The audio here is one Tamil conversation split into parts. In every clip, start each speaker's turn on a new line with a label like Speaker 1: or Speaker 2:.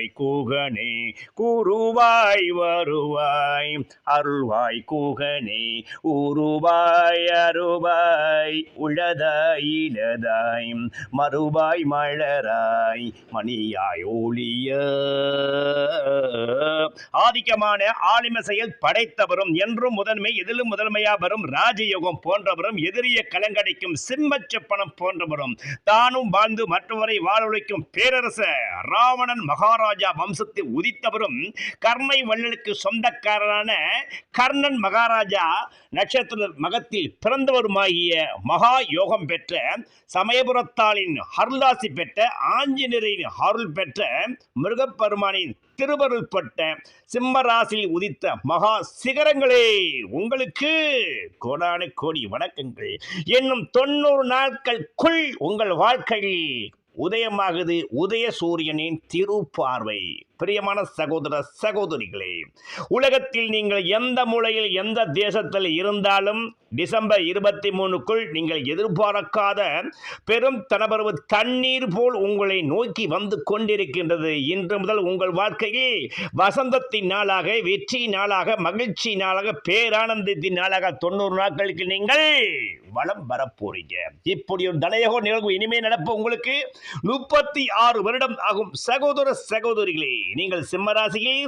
Speaker 1: கூகனே குருவாய் வருவாய். அருள்வாய் கூகனே உருவாய் அருவாய். உழதாய் இளதாய் மறுவாய் மலராய். மணியாய் ஒளிய. ஆதிக்கமான ஆலிம செயல் படைத்தவரும் என்றும் முதன்மை எதிலும் முதன்மையா வரும் ராஜயோகம் போன்றவரும் எதிரிய கலங்கடைக்கும் சிம்மச்சப்பனம் போன்றவரும். தானும் வாழ்ந்து மற்றவரை வாழொழிக்கும் பேரரச ராவணன் மகாராஜ் வம்சத்தை உதித்தவரும் கர்ணை வள்ளலுக்கு சொந்தக்காரரான கர்ணன் மகாராஜா நட்சத்திர மகத்தில் பிறந்தவருமாகிய மகா யோகம் பெற்ற சமயபுரத்தாளின் அருளாசி பெற்ற ஆஞ்சநேயரின் அருள் பெற்ற முருகப்பெருமானின் திருவருள்பட்ட சிம்மராசியில் உதித்த மகா சிகரங்களே உங்களுக்கு கோடான கோடி வணக்கங்கள். என்னும் தொண்ணூறு நாட்களுக்குள் உங்கள் வாழ்க்கையில் உதயமாகுது உதய சூரியனின் திருப்பார்வை. பிரியமான சகோதர சகோதரிகளே உலகத்தில் நீங்கள் எந்த மூலையில் எந்த தேசத்தில் இருந்தாலும் டிசம்பர் இருபத்தி மூணுக்குள் நீங்கள் எதிர்பார்க்காத பெரும் தனபரவு தண்ணீர் போல் உங்களை நோக்கி வந்து கொண்டிருக்கின்றது. இன்று முதல் உங்கள் வாழ்க்கையில் வசந்தத்தின் நாளாக வெற்றி நாளாக மகிழ்ச்சி நாளாக பேரானந்தத்தின் நாளாக தொண்ணூறு நாட்களுக்கு நீங்கள் வளம் வரப்போறீங்க இப்படி ஒரு தனயோக நிகழ்வு இனிமே நடப்ப உங்களுக்கு முப்பத்தி ஆறு வருடம் ஆகும். சகோதர சகோதரிகளே நீங்கள் சிம்மராசியில்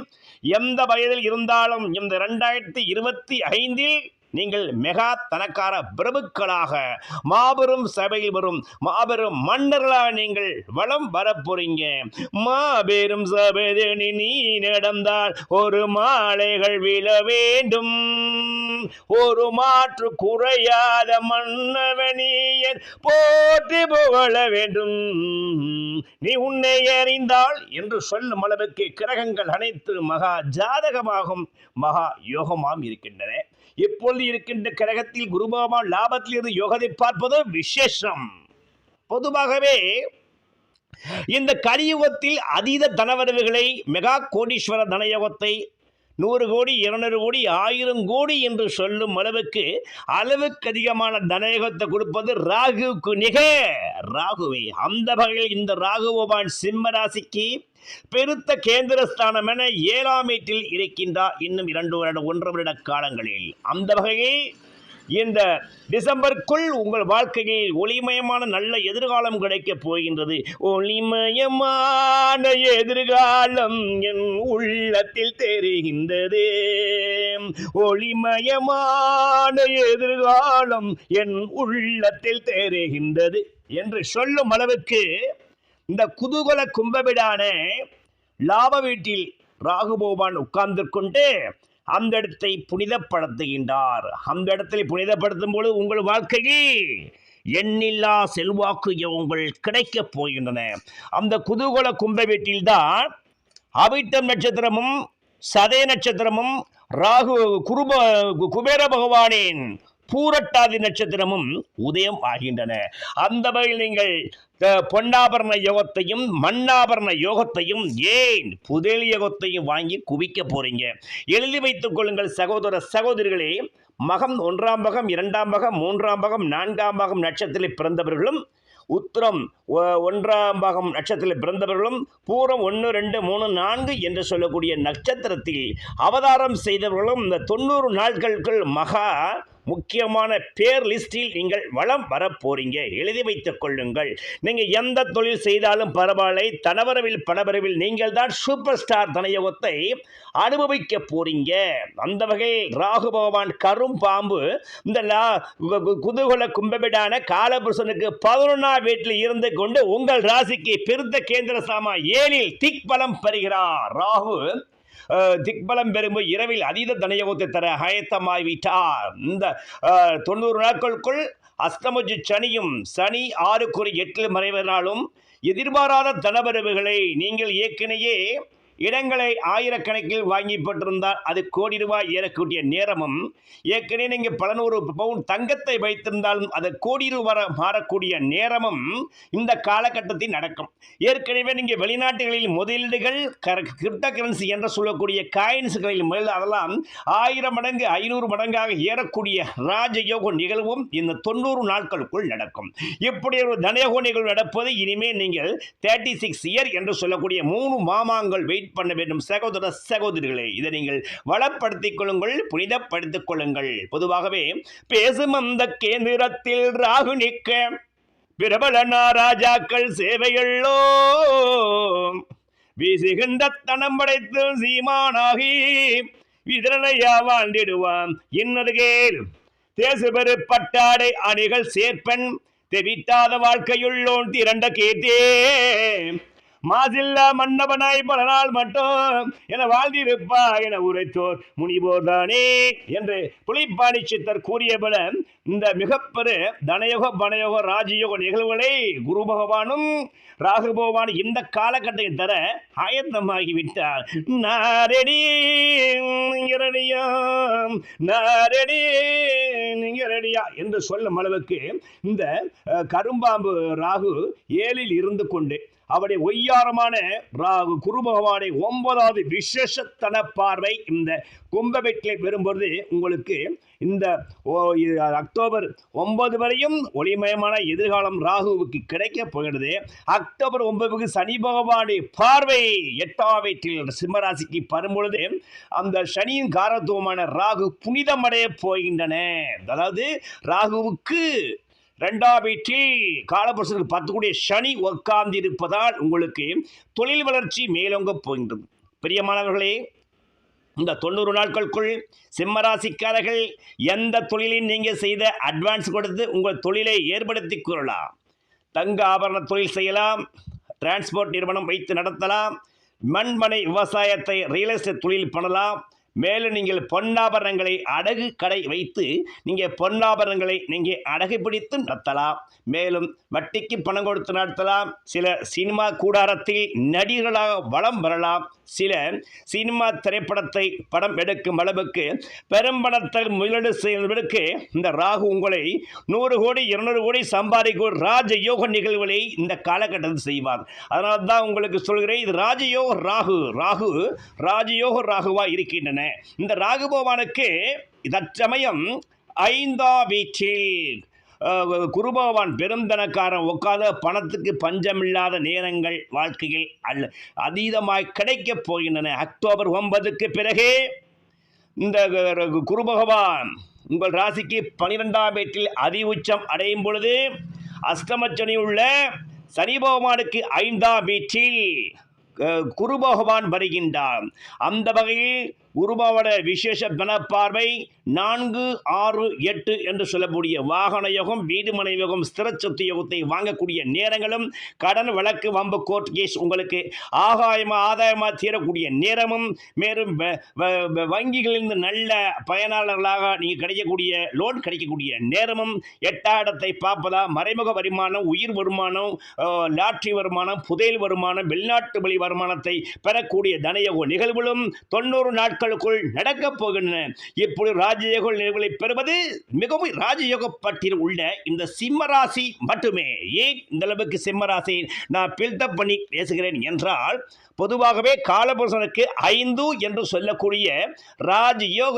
Speaker 1: எந்த வயதில் இருந்தாலும் இந்த ரெண்டாயிரத்தி இருபத்தி ஐந்தில் நீங்கள் மெகா தனக்கார பிரபுக்களாக மாபெரும் சபையில் வரும் மாபெரும் மன்னர்களாக நீங்கள் வளம் வரப்போறீங்க. மாபெரும் சபைதனி நீ நடந்தால் ஒரு மாலைகள் விழ வேண்டும். ஒரு மாற்று குறையாத மன்னவனியர் போற்றி புகழ வேண்டும். நீ உன்னை அறிந்தால் என்று சொல்லும் அளவுக்கு கிரகங்கள் அனைத்து மகா ஜாதகமாகும் மகா யோகமாம் இருக்கின்றன. இப்பொழுது இருக்கின்ற கிரகத்தில் குருபாமா லாபத்தில் இருந்து யோகத்தை பார்ப்பது விசேஷம். பொதுவாகவே இந்த கலியுகத்தில் அதீத தனவரவுகளை மெகா கோடீஸ்வர தனயோகத்தை நூறு கோடி இருநூறு கோடி ஆயிரம் கோடி என்று சொல்லும் அளவுக்கு அளவுக்கு அதிகமான தனயோகத்தை கொடுப்பது ராகுவுக்கு நிக ராகுவே அந்த வகையில் இந்த ராகுபவான் சிம்ம ராசிக்கு பெருத்த கேந்திரஸ்தானம் என ஏழாம் வீட்டில் இருக்கின்றார் இன்னும் இரண்டு வருட ஒன்று வருட காலங்களில். அந்த வகையில் இந்த டிசம்பருக்குள் உங்கள் வாழ்க்கையில் ஒளிமயமான நல்ல எதிர்காலம் கிடைக்கப் போகின்றது. ஒளிமயமான எதிர்காலம் என் உள்ளத்தில் தெரிகின்றது. ஒளிமயமான எதிர்காலம் என் உள்ளத்தில் தெரிகின்றது என்று சொல்லும் அளவுக்கு இந்த குதூகல கும்பவிடான லாப வீட்டில் ராகுபோபான் உட்கார்ந்து கொண்டு அந்த இடத்தை புனிதப்படுத்துகின்றார். அந்த இடத்தை புனிதப்படுத்தும் பொழுது உங்கள் வாழ்க்கையில் எண்ணில்லா செல்வாக்கு உங்கள் கிடைக்கப் போகின்றன. அந்த குதூகோல கும்ப வீட்டில்தான் அவிட்டம் நட்சத்திரமும் சதய நட்சத்திரமும் ராகு குருப குபேர பகவானின் பூரட்டாதி நட்சத்திரமும் உதயம் ஆகின்றன. அந்த வகையில் நீங்கள் பொன்னாபரண யோகத்தையும் மண்ணாபரண யோகத்தையும் ஏன் புதல் யோகத்தையும் வாங்கி குவிக்க போறீங்க? எழுதி வைத்துக் கொள்ளுங்கள் சகோதர சகோதரிகளே மகம் ஒன்றாம் பகம் இரண்டாம் பகம் மூன்றாம் பகம் நான்காம் பகம் நட்சத்திரத்தில் பிறந்தவர்களும் உத்திரம் ஒ- ஒன்றாம் பாகம் நட்சத்திரத்தில் பிறந்தவர்களும் பூரம் ஒன்று ரெண்டு மூணு நான்கு என்று சொல்லக்கூடிய நட்சத்திரத்தில் அவதாரம் செய்தவர்களும் இந்த தொண்ணூறு நாட்களுக்குள் மகா முக்கியமான பேர் லிஸ்டில் நீங்கள் வளம் வரப்போறீங்க. எழுதி வைத்துக் கொள்ளுங்கள். நீங்கள் எந்த தொழில் செய்தாலும் பரவாயில்லை. தனவரவில் பணவரவில் நீங்கள் தான் சூப்பர் ஸ்டார் தனயோகத்தை அனுபவிக்க போறீங்க. அந்த வகையில் ராகு பகவான் கரும் பாம்பு இந்த லா- கு- கு- குதூகல கும்பபிடான காலபுருஷனுக்கு பதினொன்றாம் வீட்டில் இருந்து கொண்டு உங்கள் ராசிக்கு பெருத்த கேந்திர சாமா ஏழில் திக் பலம் பெறுகிறார். ராகு திக்பலம் பெறும்போது இரவில் அதீத தனயோகத்தை தர ஆயத்தமாகிவிட்டார் இந்த தொண்ணூறு நாட்களுக்குள் அஷ்டமஜி சனியும் சனி ஆறுக்குறி எட்டில் மறைவதனாலும் எதிர்பாராத தனவரவுகளை நீங்கள் ஏற்கனவே இடங்களை ஆயிரக்கணக்கில் வாங்கி பெற்றிருந்தால் அது கோடி ரூபாய் ஏறக்கூடிய நேரமும் ஏற்கனவே நீங்கள் பல நூறு பவுன் தங்கத்தை வைத்திருந்தாலும் அது கோடி ரூபாய் மாறக்கூடிய நேரமும் இந்த காலகட்டத்தில் நடக்கும். ஏற்கனவே நீங்கள் வெளிநாட்டுகளில் முதலீடுகள் கிரிப்டோ கரன்சி என்று சொல்லக்கூடிய காயின்ஸ்களில் முதல் அதெல்லாம் ஆயிரம் மடங்கு ஐநூறு மடங்காக ஏறக்கூடிய ராஜயோக நிகழ்வும் இந்த தொண்ணூறு நாட்களுக்குள் நடக்கும். இப்படி ஒரு தனயோக நிகழ்வு நடப்பது இனிமேல் நீங்கள் தேர்ட்டி சிக்ஸ் இயர் என்று சொல்லக்கூடிய மூணு மாமாங்கள் வெயிட் பண்ண வேண்டும். சகோதர சகோதரிகளே இதை நீங்கள் வளப்படுத்திக் கொள்ளுங்கள் புனிதப்படுத்திக் கொள்ளுங்கள். பொதுவாகவே பேசும் அந்த கேந்திரத்தில் ராகு நிற்க பிரபல நாராஜாக்கள் சேவையல்லோ வீசுகின்ற தனம் படைத்து சீமானாகி விதரணையா வாழ்ந்திடுவான். இன்னது கேள் தேசுபெரு பட்டாடை அணிகள் சேர்ப்பன் தெவிட்டாத வாழ்க்கையுள்ளோன் திரண்ட கேட்டே மாசில்லா மன்னவனாய் பல நாள் மட்டும். என வாழ்ந்திருப்பா என உரைத்தோர் முனிபோர்தானே என்று புலிப்பாணி சித்தர் கூறிய பல இந்த மிகப்பெரு தனயோக பனயோக ராஜயோக நிகழ்வுகளை குரு பகவானும் ராகு இந்த காலகட்டத்தை தர ஆயத்தமாகிவிட்டார். நாரடி நீங்க நாரடி நீங்க ரெடியா என்று சொல்லும் அளவுக்கு இந்த கரும்பாம்பு ராகு ஏழில் இருந்து கொண்டு அவருடைய ஒய்யா ராகு குரு பகவானை ஒன்பதாவது விசேஷத்தன பார்வை இந்த கும்பவெட்டில் பெறும்பொழுது உங்களுக்கு இந்த ஓ- அக்டோபர் ஒன்பது வரையும் ஒளிமயமான எதிர்காலம் ராகுவுக்கு கிடைக்க போகிறது. அக்டோபர் ஒன்பதுக்கு சனி பகவானுடைய பார்வை எட்டாம் வீட்டில் சிம்மராசிக்கு வரும்பொழுது அந்த சனியின் காரத்துவமான ராகு புனிதமடைய போகின்றன. அதாவது ராகுவுக்கு ரெண்டாம் வீட்டில் காலபுருஷனுக்கு பத்து கூடிய சனி உட்கார்ந்து இருப்பதால் உங்களுக்கு தொழில் வளர்ச்சி மேலோங்க போகின்றது. பிரியமானவர்களே இந்த தொண்ணூறு நாட்களுக்குள் சிம்மராசிக்காரர்கள் எந்த தொழிலையும் நீங்கள் செய்த அட்வான்ஸ் கொடுத்து உங்கள் தொழிலை ஏற்படுத்தி கொள்ளலாம். தங்க ஆபரண தொழில் செய்யலாம் டிரான்ஸ்போர்ட் நிறுவனம் வைத்து நடத்தலாம் மண்மனை விவசாயத்தை ரியல் எஸ்டேட் தொழில் பண்ணலாம் மேலும் நீங்கள் பொன்னாபரணங்களை அடகு கடை வைத்து நீங்கள் பொன்னாபரணங்களை நீங்கள் அடகு பிடித்து நடத்தலாம். மேலும் வட்டிக்கு பணம் கொடுத்து நடத்தலாம். சில சினிமா கூடாரத்தில் நடிகர்களாக வளம் வரலாம். சில சினிமா திரைப்படத்தை படம் எடுக்கும் அளவுக்கு பெரும்பணத்தை முதலீடு செய்வதற்கு இந்த ராகு உங்களை நூறு கோடி இருநூறு கோடி சம்பாதிக்கும் ராஜயோக நிகழ்வுகளை இந்த காலகட்டத்தில் செய்வார். அதனால தான் உங்களுக்கு சொல்கிறேன் இது ராஜயோக ராகு ராகு ராஜயோக ராகுவா இருக்கின்றன. இந்த ராகு பகவானுக்கு தற்சமயம் ஐந்தாம் வீட்டில் குருபகவான் பெருந்தனக்காரன் உட்காத பணத்துக்கு பஞ்சமில்லாத நேரங்கள் வாழ்க்கையில் அல்ல அதீதமாய் கிடைக்கப் போகின்றன. அக்டோபர் ஒன்பதுக்கு பிறகு இந்த குருபகவான் உங்கள் ராசிக்கு பனிரெண்டாம் வீட்டில் அதி உச்சம் அடையும் பொழுது அஷ்டமச்சனி உள்ள சனி பகவானுக்கு ஐந்தாம் வீட்டில் குருபகவான் குரு பகவான் வருகின்றார். அந்த வகையில் குருபாவோட விசேஷ பணப்பார்வை நான்கு ஆறு எட்டு என்று சொல்லக்கூடிய வாகன யோகம் வீடுமனை யோகம் ஸ்திர சொத்து யோகத்தை வாங்கக்கூடிய நேரங்களும் கடன் வழக்கு வம்பு கோர்ட் கேஸ் உங்களுக்கு ஆகாயமாக ஆதாயமாக தீரக்கூடிய நேரமும் மேலும் வ- வ- வங்கிகளிலிருந்து நல்ல பயனாளர்களாக நீங்கள் கிடைக்கக்கூடிய லோன் கிடைக்கக்கூடிய நேரமும் எட்டாயிரத்தை பார்ப்பதா மறைமுக வருமானம் உயிர் வருமானம் லாட்ரி வருமானம் புதையல் வருமானம் வெளிநாட்டு வழி வருமானத்தை பெறக்கூடிய தனயோக நிகழ்வுகளும் தொண்ணூறு நாட்கள் நாட்களுக்குள் நடக்கப் போகின்றன. இப்பொழுது ராஜயோக நிகழ்வுகளை பெறுவது மிகவும் ராஜயோக பட்டியல் உள்ள இந்த சிம்மராசி மட்டுமே. ஏன் இந்த அளவுக்கு சிம்மராசி நான் பில்டப் பண்ணி பேசுகிறேன் என்றால் பொதுவாகவே காலபுருஷனுக்கு ஐந்து என்று சொல்லக்கூடிய ராஜயோக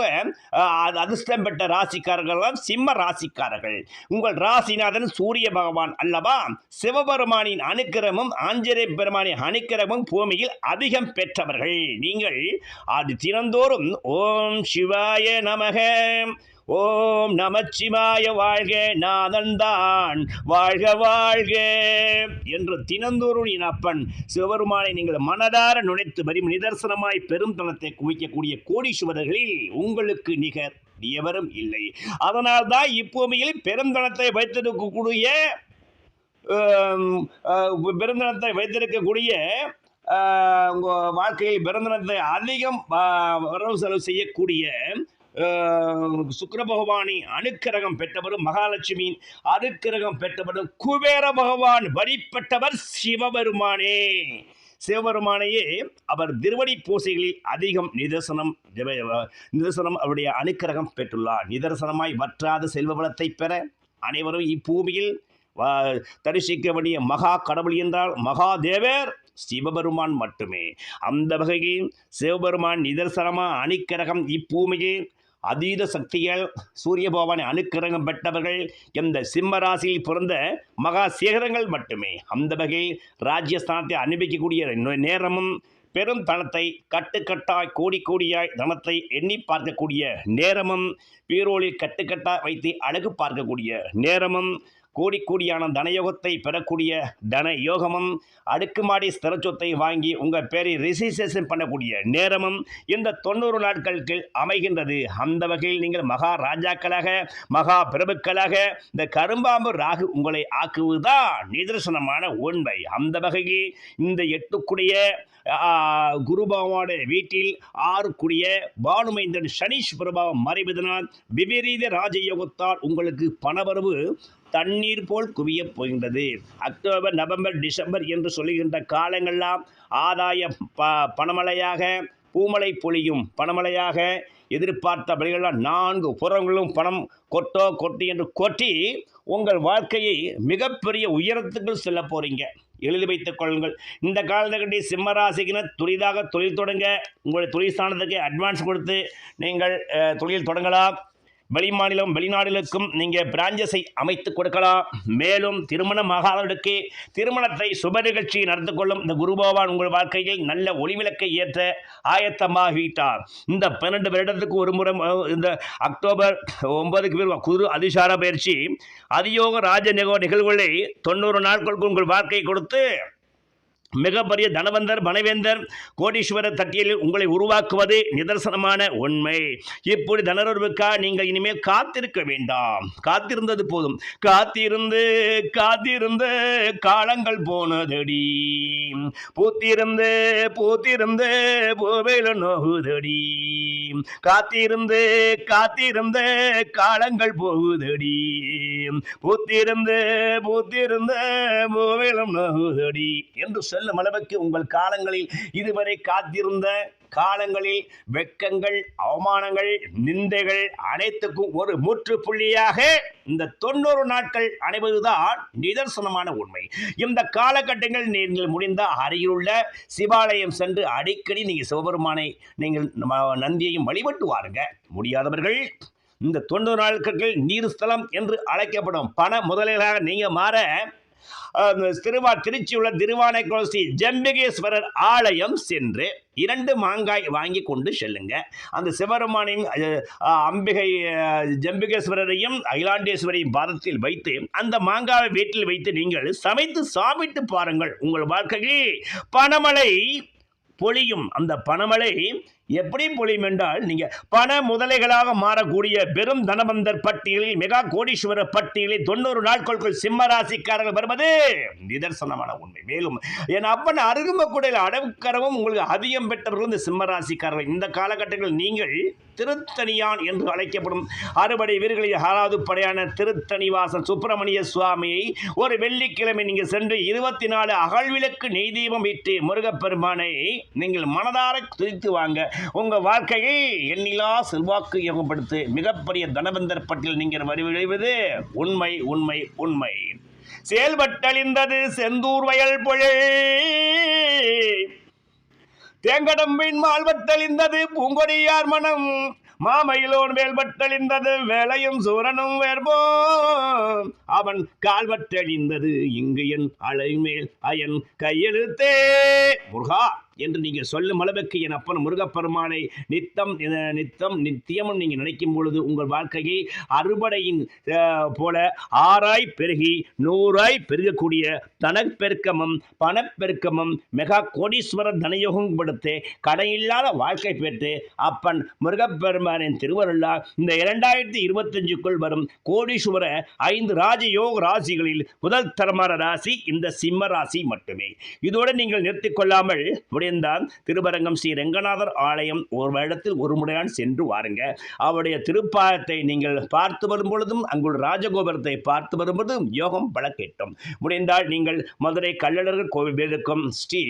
Speaker 1: அஹ், அதிர்ஷ்டம் பெற்ற ராசிக்காரர்கள் சிம்ம ராசிக்காரர்கள். உங்கள் ராசிநாதன் சூரிய பகவான் அல்லவா? சிவபெருமானின் அனுக்கிரமும் ஆஞ்சநேய பெருமானின் அனுக்கிரமும் பூமியில் அதிகம் பெற்றவர்கள். நீங்கள் அது தினந்தோறும் ஓம் சிவாய நமக. ஓம் நமச்சிவாய வாழ்க நாதன்தான். வாழ்க வாழ்க என்று தினந்தோறும் அப்பன் சிவபெருமானை நீங்கள் மனதார நுழைத்து வரும் நிதர்சனமாய் பெரும் தனத்தை குவிக்கக்கூடிய கோடீஸ்வரர்களில் உங்களுக்கு நிகர் எவரும் இல்லை. அதனால் தான் இப்பூமியில் பெருந்தனத்தை வைத்திருக்கக்கூடிய பெருந்தனத்தை வைத்திருக்கக்கூடிய ஆஹ், வாழ்க்கையில் பிறந்தனத்தை அதிகம் வரவு செலவு செய்யக்கூடிய சுக்கர பகவானை அனுக்கிரகம் பெற்றவரும் மகாலட்சுமியின் அனுக்கிரகம் பெற்றவரும் குபேர பகவான் வழிபட்டவர் சிவபெருமானே. சிவபெருமானையே அவர் திருவடி பூசைகளில் அதிகம் நிதர்சனம் நிதர்சனம் அவருடைய அனுக்கிரகம் பெற்றுள்ளார். நிதர்சனமாய் வற்றாத செல்வ வளத்தை பெற அனைவரும் இப்பூமியில் தரிசிக்க வேண்டிய மகா கடவுள் என்றால் மகாதேவர் சிவபெருமான் மட்டுமே. அந்த வகையில் சிவபெருமான் நிதர்சனமாக அணிக்கரகம் இப்பூமியில் அதீத சக்திகள் சூரிய பகவானை அனுக்கிரகம் பெற்றவர்கள் இந்த சிம்ம ராசியில் பிறந்த மகா சேகரங்கள் மட்டுமே. அந்த வகையில் ராஜ்யஸ்தானத்தை அனுபவிக்கக்கூடிய நேரமும் பெரும் தனத்தை கட்டுக்கட்டாய் கோடி கோடியாய் தனத்தை எண்ணி பார்க்கக்கூடிய நேரமும் பீரோலில் கட்டுக்கட்டாய் வைத்து அழகு பார்க்கக்கூடிய நேரமும் கோடி கோடியான தனயோகத்தை பெறக்கூடிய தன யோகமும் அடுக்குமாடி ஸ்திர சொத்தை வாங்கி உங்கள் பேரை ரிஜிஸ்ட்ரேஷன் பண்ணக்கூடிய நேரமும் இந்த தொண்ணூறு நாட்களுக்கு அமைகின்றது. அந்த வகையில் நீங்கள் மகா ராஜாக்களாக மகா பிரபுக்களாக இந்த கரும்பாம்பு ராகு உங்களை ஆக்குவதுதான் நிதர்சனமான உண்மை. அந்த வகையில் இந்த எட்டுக்குடிய குருபாவோட குரு பகவானுடைய வீட்டில் ஆறுக்குரிய பானுமைந்தன் சனீஷ் பிரபாவம் மறைவதனால் விபரீத ராஜயோகத்தால் உங்களுக்கு பணவரவு தண்ணீர் போல் குவியப் போகின்றது. அக்டோபர் நவம்பர் டிசம்பர் என்று சொல்லுகின்ற காலங்கள்லாம் ஆதாய ப பணமழையாக பூமலை பொழியும் பணமழையாக எதிர்பார்த்த வழிகளெல்லாம் நான்கு புறங்களும் பணம் கொட்டோ கொட்டி என்று கொட்டி உங்கள் வாழ்க்கையை மிகப்பெரிய உயரத்துக்கு செல்ல போகிறீங்க எழுதி வைத்துக் கொள்ளுங்கள். இந்த காலத்தை சிம்மராசிக்கினர் துரிதாக தொழில் தொடங்க உங்களுடைய தொழில் ஸ்தானத்துக்கு அட்வான்ஸ் கொடுத்து நீங்கள் தொழில் தொடங்கலாம். வெளிமாநிலம் வெளிநாடுகளுக்கும் நீங்கள் பிராஞ்சஸை அமைத்து கொடுக்கலாம். மேலும் திருமணமாகாதவர்களுக்கு திருமணத்தை சுப நிகழ்ச்சி நடந்து கொள்ளும் இந்த குருபோவான் உங்கள் வாழ்க்கையில் நல்ல ஒளிவிளக்கை ஏற்ற ஆயத்தமாகிவிட்டார். இந்த பன்னெண்டு வருடத்துக்கு ஒரு முறை இந்த அக்டோபர் ஒன்பதுக்கு பிறகு குரு அதிசார பயிற்சி அதியோக ராஜ நிகோ நிகழ்வுகளை தொண்ணூறு நாட்களுக்கு உங்கள் வாழ்க்கையை கொடுத்து மிகப்பெரிய தனவந்தர் பனவேந்தர் கோடீஸ்வரர் தட்டியலில் உங்களை உருவாக்குவது நிதர்சனமான உண்மை. இப்படி தனருவுக்காக நீங்கள் இனிமேல் காத்திருக்க வேண்டாம். காத்திருந்தது போதும். காத்திருந்து காத்திருந்து காலங்கள் போனதடி. பூத்திருந்து பூத்திருந்து பூவேல நோகுதடி. காத்திருந்து காத்திருந்து காலங்கள் போகுதடி. பூத்திருந்து பூத்திருந்து பூவேலம் நோகுதடி. என்று சொல்லும் அளவுக்கு உங்கள் காலங்களில் இதுவரை காத்திருந்த காலங்களில் வெட்கங்கள் அவமானங்கள் நிந்தைகள் அனைத்துக்கும் ஒரு முற்றுப்புள்ளியாக இந்த தொண்ணூறு நாட்கள் அடைவதுதான் நிதர்சனமான உண்மை. இந்த காலகட்டங்கள் நீங்கள் முடிந்த அருகிலுள்ள சிவாலயம் சென்று அடிக்கடி நீங்கள் சிவபெருமானை நீங்கள் நந்தியையும் வழிபட்டு வாருங்க. முடியாதவர்கள் இந்த தொண்ணூறு நாட்கள் நீர் ஸ்தலம் என்று அழைக்கப்படும் பண முதலீடாக நீங்கள் மாற திருவா திருச்சி உள்ள திருவானைக்குளம் ஸ்ரீ ஜம்பிகேஸ்வரர் ஆலயம் சென்று இரண்டு மாங்காய் வாங்கி கொண்டு செல்லுங்க. அந்த சிவபெருமானின் அம்பிகை ஜம்பிகேஸ்வரரையும் அகிலாண்டேஸ்வரையும் பாதத்தில் வைத்து அந்த மாங்காவை வீட்டில் வைத்து நீங்கள் சமைத்து சாப்பிட்டு பாருங்கள் உங்கள் வாழ்க்கையில். பணமழை பொழியும். அந்த பணமழை எப்படி பொழியும் என்றால் நீங்கள் பண முதலைகளாக மாறக்கூடிய பெரும் தனவந்தர் பட்டியலில் மெகா கோடீஸ்வரர் பட்டியலில் தொண்ணூறு நாட்களுக்குள் சிம்ம ராசிக்காரர்கள் வருவது நிதர்சனமான உண்மை. மேலும் என் அப்பன் அருகுமக்குடையில் அடவுக்கரவும் உங்களுக்கு அதிகம் பெற்றவர்கள் இந்த சிம்ம ராசிக்காரர்கள் இந்த காலகட்டங்களில் நீங்கள் திருத்தணியான் என்று அழைக்கப்படும் அறுபடை வீரர்களில் ஆறாவது படையான திருத்தணிவாசன் சுப்பிரமணிய சுவாமியை ஒரு வெள்ளிக்கிழமை நீங்கள் சென்று இருபத்தி நாலு அகழ்விளக்கு நெய் தீபம் இட்டு முருகப்பெருமானை நீங்கள் மனதார துதித்து வாங்க. உங்க வாழ்க்கையை எண்ணிலா செல்வாக்கு யோகப்படுத்து மிகப்பெரிய தனவந்தர் பட்டியல் நீங்கள் வருவது உண்மை உண்மை உண்மை. செயல்பட்டழிந்தது செந்தூர் வயல் பொழில். தேங்கடம்பின் மால்வட்டழிந்தது பூங்கொடியார் மனம். மாமயிலோன் வேல்பட்டழிந்தது வேலையும் சூரனும் வேர்போம். அவன் கால்வட்டழிந்தது இங்கு என் அலைமேல் அயன் கையெழுத்தே. முருகா என்று நீங்கள் சொல்லும் அளவுக்கு என் அப்பன் முருகப்பெருமானை நித்தம் நித்தம் நித்தியமும் நீங்கள் நினைக்கும் பொழுது உங்கள் வாழ்க்கையை அறுபடையின் போல ஆறாய் பெருகி நூறாய் பெருகக்கூடிய தனப்பெருக்கமும் பணப்பெருக்கமும் மெகா கோடீஸ்வரர் தனயோகம் கொடுத்து கடையில்லாத வாழ்க்கை பெற்று அப்பன் முருகப்பெருமானின் திருவருளால் இந்த இரண்டாயிரத்தி இருபத்தஞ்சுக்குள் வரும் கோடீஸ்வர ஐந்து ராஜயோக ராசிகளில் முதல் தரமான ராசி இந்த சிம்ம ராசி மட்டுமே. இதோடு நீங்கள் நிறுத்திக் கொள்ளாமல் உடைய திருவரங்கம் ஸ்ரீ ரெங்கநாதர் ஆலயம் ஒரு வருடத்தில் ஒரு முறையான் சென்று வாருங்க. அவருடைய திருப்பாயத்தை நீங்கள் பார்த்து வரும் பொழுதும் அங்குள்ள ராஜகோபுரத்தை பார்த்து வரும் பொழுதும் யோகம் பல கேட்டும் முடிந்தால் நீங்கள் மதுரை கள்ளழகர் கோவிலுக்கும் ஸ்ரீ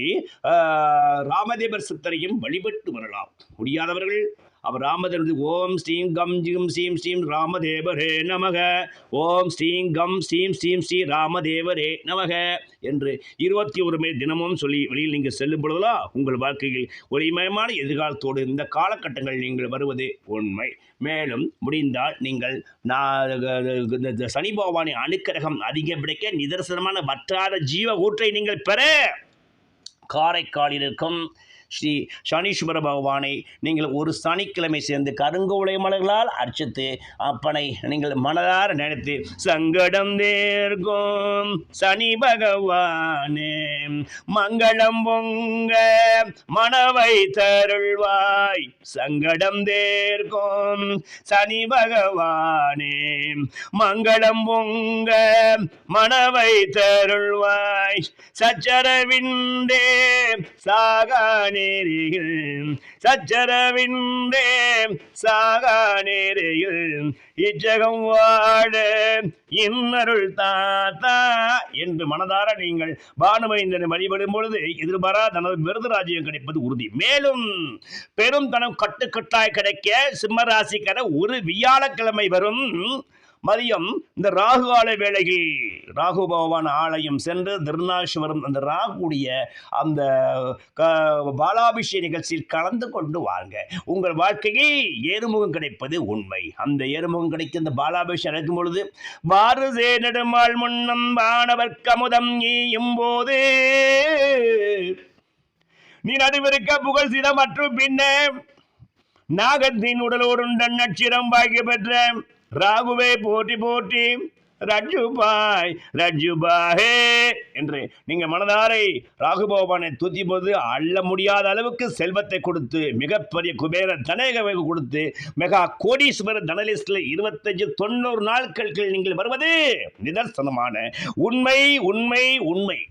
Speaker 1: ஆஹ், ராமதேவர் சித்தரையும் வழிபட்டு வரலாம். முடியாதவர்கள் அப்போ ராமதேவர் ஓம் ஸ்ரீம் கம் ஜிம் ஸ்ரீம் ஸ்ரீம் ராமதேவரே நமக. ஓம் ஸ்ரீம் கம் ஸ்ரீம் ஸ்ரீம் ஸ்ரீ ராமதேவரே நமக. என்று இருபத்தி ஒரு மே தினமும் சொல்லி வெளியில் நீங்கள் செல்லும் பொழுதெல்லாம் உங்கள் வாழ்க்கையில் ஒளிமயமான எதிர்காலத்தோடு இந்த காலகட்டங்கள் நீங்கள் வருவது உண்மை. மேலும் முடிந்தால் நீங்கள் நான் இந்த சனி பகவானின் அனுக்கிரகம் அதிகம் கிடைக்க நிதர்சனமான வற்றாத ஜீவ ஊற்றை நீங்கள் பெற. காரைக்காலில் இருக்கும் ஸ்ரீ சனீஸ்வர பகவானை நீங்கள் ஒரு சனிக்கிழமை சேர்ந்து கருங்கோளை மலர்களால் அர்ச்சித்து அப்பனை நீங்கள் மனதார நினைத்து சங்கடம் தேர்கோம் சனி பகவானே மங்களம் பொங்க மனவை தருள்வாய் சங்கடம் தேர்க்கும் சனி பகவானே மங்களம் பொங்க மனவை தருள்வாய் சச்சரவிண்டே சாகானே நேரில் சச்சரவிண்டே சாகா நேரில் இச்சகம் வாழ இன்னருள் தாத்தா என்று மனதார நீங்கள் பானுமைந்தனை வழிபடும் பொழுது எதிர்பாரா தனது விருது ராஜ்யம் கிடைப்பது உறுதி. மேலும் பெரும் தனம் கட்டுக்கட்டாய் கிடைக்க சிம்மராசிக்கார ஒரு வியாழக்கிழமை வரும் மதியம் இந்த ராகு கால வேளையில் ராகு பகவான் ஆலயம் சென்று திருநாசவரம் அந்த ராகுடைய அந்த க- பாலாபிஷேக நிகழ்ச்சியில் கலந்து கொண்டு வாங்க. உங்கள் வாழ்க்கையில் ஏறுமுகம் கிடைப்பது உண்மை. அந்த ஏறுமுகம் கிடைக்க இந்த பாலாபிஷேகம் நடக்கும் பொழுது பாரதே நெடுமாள் முன்னம் வானவர் கமுதம் ஈயும் போது. நீ நடுவிருக்க புகழ் சிடம் மற்றும் பின்ன நாகத்தின் உடலோடு நட்சத்திரம் பாய்க்க பெற்ற ராகுவே போற்றி போற்றி ரஜுபாய் ரஜுபாஹே என்று நீங்கள் மனதாரை ராகு பகவானை துதி போது அள்ள முடியாத அளவுக்கு செல்வத்தை கொடுத்து மிகப்பெரிய குபேர தனேக கொடுத்து மெகா கோடீஸ்வர தனலிஸ்டில் இருபத்தஞ்சு தொண்ணூறு நாட்களுக்கு நீங்கள் வருவது நிதர்சனமான உண்மை உண்மை உண்மை.